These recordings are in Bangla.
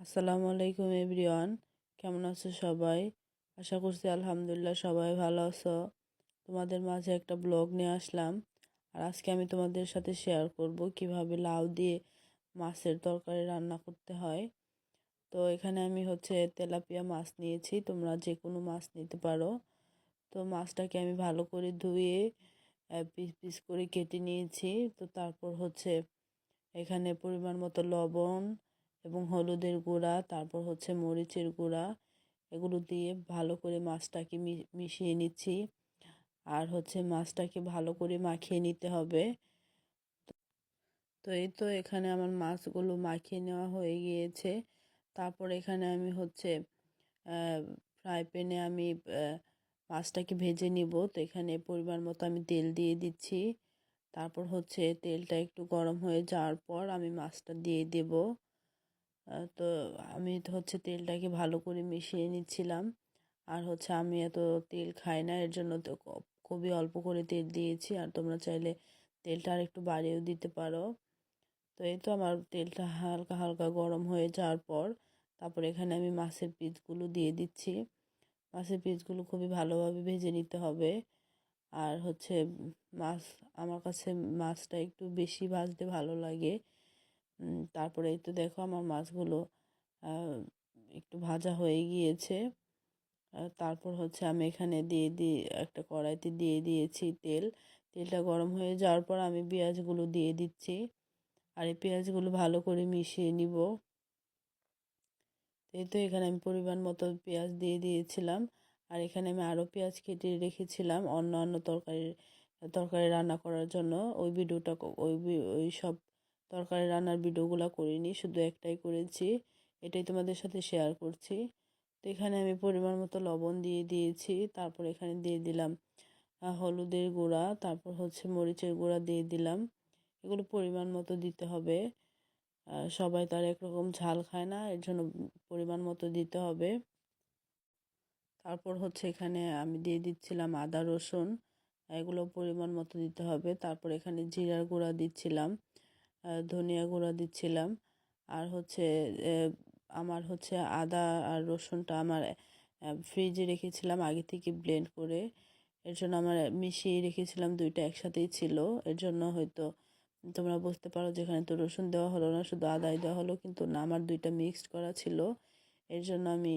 আসসালামু আলাইকুম এভরিওয়ান, কেমন আছো সবাই? আশা করছি আলহামদুলিল্লাহ সবাই ভালো আছো। তোমাদের মাঝে একটা ব্লগ নিয়ে আসলাম। আর আজকে আমি তোমাদের সাথে শেয়ার করব কীভাবে লাউ দিয়ে মাছের তরকারি রান্না করতে হয়। তো এখানে আমি হচ্ছে তেলাপিয়া মাছ নিয়েছি, তোমরা যে কোনো মাছ নিতে পারো। তো মাছটাকে আমি ভালো করে ধুয়ে পিস পিস করে কেটে নিয়েছি। তো তারপর হচ্ছে এখানে পরিমাণ মতো লবণ এবং হলুদের গুঁড়া, তারপর হচ্ছে মরিচের গুঁড়া, এগুলো দিয়ে ভালো করে মাছটাকে মিশিয়ে নিচ্ছি। আর হচ্ছে মাছটাকে ভালো করে মাখিয়ে নিতে হবে। তো এই তো এখানে আমার মাছগুলো মাখিয়ে নেওয়া হয়ে গিয়েছে। তারপর এখানে আমি হচ্ছে ফ্রাই প্যানে আমি মাছটাকে ভেজে নিব। তো এখানে পরিমাণ মতো আমি তেল দিয়ে দিচ্ছি। তারপর হচ্ছে তেলটা একটু গরম হয়ে যাওয়ার পর আমি মাছটা দিয়ে দেব। তো আমি তো হচ্ছে তেলটাকে ভালো করে মিশিয়ে নিচ্ছিলাম। আর হচ্ছে আমি এত তেল খাই না, এর জন্য তো খুবই অল্প করে তেল দিয়েছি। আর তোমরা চাইলে তেলটা আর একটু বাড়িয়েও দিতে পারো। তো এই তো আমার তেলটা হালকা হালকা গরম হয়ে যাওয়ার পর তারপর এখানে আমি মাছের পিসগুলো দিয়ে দিচ্ছি। মাছের পিসগুলো খুবই ভালোভাবে ভেজে নিতে হবে। আর হচ্ছে মাছ, আমার কাছে মাছটা একটু বেশি ভাজতে ভালো লাগে। তারপরে তো দেখো আমার মাছগুলো একটু ভাজা হয়ে গিয়েছে। তারপর হচ্ছে আমি এখানে দিয়ে দিয়ে একটা কড়াইতে দিয়ে দিয়েছি তেল। তেলটা গরম হয়ে যাওয়ার পর আমি পেঁয়াজগুলো দিয়ে দিচ্ছি। আর এই পেঁয়াজগুলো ভালো করে মিশিয়ে নিব। এই তো এখানে আমি পরিমাণ মতো পেঁয়াজ দিয়ে দিয়েছিলাম। আর এখানে আমি আরও পেঁয়াজ কেটে রেখেছিলাম অন্য অন্য তরকারি তরকারি রান্না করার জন্য। ওই ভিডিওটা ওই ওই সব তরকারি রান্নার ভিডিওগুলো করিনি, শুধু একটাই করেছি, এটাই তোমাদের সাথে শেয়ার করছি। তো এখানে আমি পরিমাণ মতো লবণ দিয়ে দিয়েছি, তারপর এখানে দিয়ে দিলাম হলুদের গুঁড়া, তারপর হচ্ছে মরিচের গুঁড়া দিয়ে দিলাম, এগুলো পরিমাণ মতো দিতে হবে। সবাই তার একরকম ঝাল খায় না, এর জন্য পরিমাণ মতো দিতে হবে। তারপর হচ্ছে এখানে আমি দিয়ে দিচ্ছিলাম আদা, রসুন, এগুলো পরিমাণ মতো দিতে হবে, তারপর এখানে জিরার গুঁড়া দিচ্ছিলাম। ধনিয়া গুঁড়া দিচ্ছিলাম। আর হচ্ছে আমার হচ্ছে আদা আর রসুনটা আমার ফ্রিজে রেখেছিলাম আগে থেকে ব্লেন্ড করে। এর জন্য আমার মিশিয়ে রেখেছিলাম দুইটা একসাথেই ছিল। এর জন্য হয়তো তোমরা বুঝতে পারো যেখানে তো রসুন দেওয়া হলো না, শুধু আদাই দেওয়া হলো, কিন্তু না, আমার দুইটা মিক্সড করা ছিল। এর জন্য আমি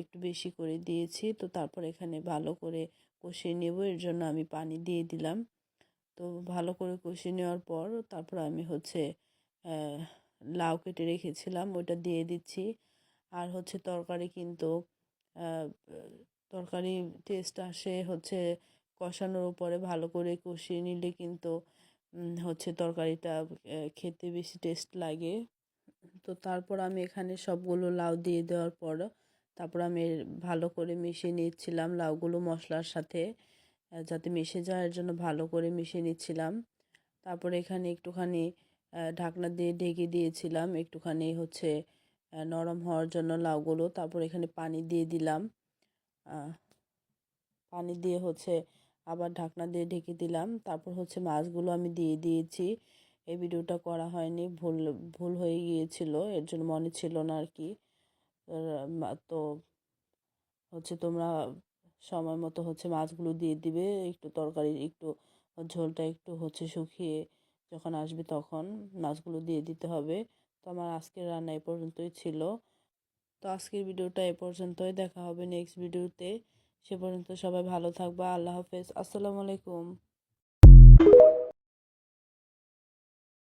একটু বেশি করে দিয়েছি। তো তারপর এখানে ভালো করে কষিয়ে নেব। এর জন্য আমি পানি দিয়ে দিলাম। তো ভালো করে কষিয়ে নেওয়ার পর তারপর আমি হচ্ছে লাউ কেটে রেখেছিলাম, ওইটা দিয়ে দিচ্ছি। আর হচ্ছে তরকারি কিন্তু তরকারি টেস্ট আসে হচ্ছে কষানোর উপরে, ভালো করে কষিয়ে নিলে কিন্তু হচ্ছে তরকারিটা খেতে বেশি টেস্ট লাগে। তো তারপর আমি এখানে সবগুলো লাউ দিয়ে দেওয়ার পর, তারপর আমি ভালো করে মিশিয়ে নিচ্ছিলাম লাউগুলো মশলার সাথে। যাতে মিশে যায় এর জন্য ভালো করে মিশিয়ে নিচ্ছিলাম। তারপরে এখানে একটুখানি ঢাকনা দিয়ে ঢেকে দিয়েছিলাম। একটুখানি হচ্ছে নরম হওয়ার জন্য লাউগুলো। তারপর এখানে পানি দিয়ে দিলাম। পানি দিয়ে হচ্ছে আবার ঢাকনা দিয়ে ঢেকে দিলাম। তারপর হচ্ছে মাছগুলো আমি দিয়ে দিয়েছি। এই ভিডিওটা করা হয়নি, ভুল ভুল হয়ে গিয়েছিল। এর জন্য মনে ছিল না আর কি। তো হচ্ছে তোমরা সময় মতো হচ্ছে মাছগুলো দিয়ে দিবে, একটু তরকারির একটু ঝোলটা একটু হচ্ছে শুকিয়ে যখন আসবে তখন মাছগুলো দিয়ে দিতে হবে। তো আমার আজকের রান্না এ পর্যন্তই ছিল। তো আজকের ভিডিওটা এ পর্যন্তই, দেখা হবে নেক্সট ভিডিওতে। সে পর্যন্ত সবাই ভালো থাকবা, আল্লাহ হাফেজ, আসসালামু আলাইকুম।